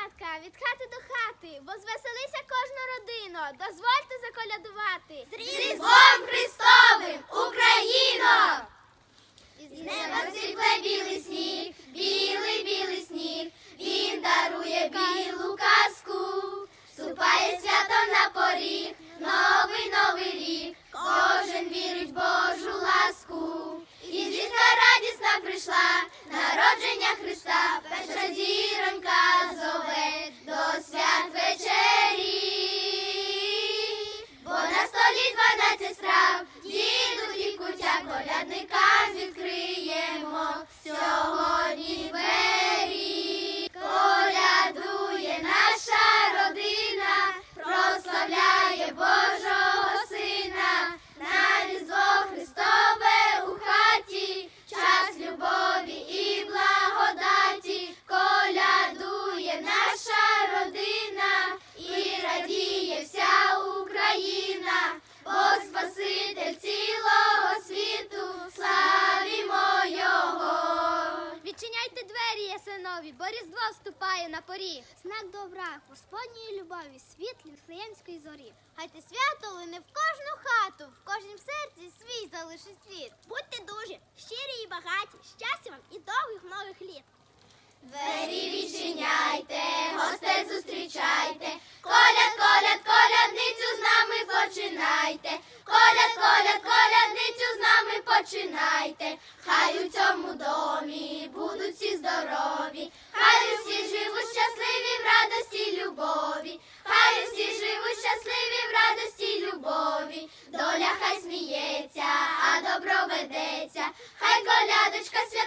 колядка від хати до хати, бо звеселися кожну родину. Дозвольте заколядувати. З Різдвом Христовим, Україно! З неба сипле білий сніг, білий білий сніг, він дарує білу казку, вступає свято на поріг, новий новий рік, кожен вірить в Божу ласку. І звістка радісна прийшла, Відчиняйте синові, бо різдво вступає на поріг. Знак добра, Господньої любові, світлі Вифлеємської зорі. Хай ти свято лине в кожну хату, в кожнім серці свій залишить світ. Будьте хай у цьому домі будуть всі здорові, хай усі живуть щасливі в радості й любові, хай усі живуть щасливі в радості й любові, доля хай сміється, а добро ведеться, хай колядочка свята.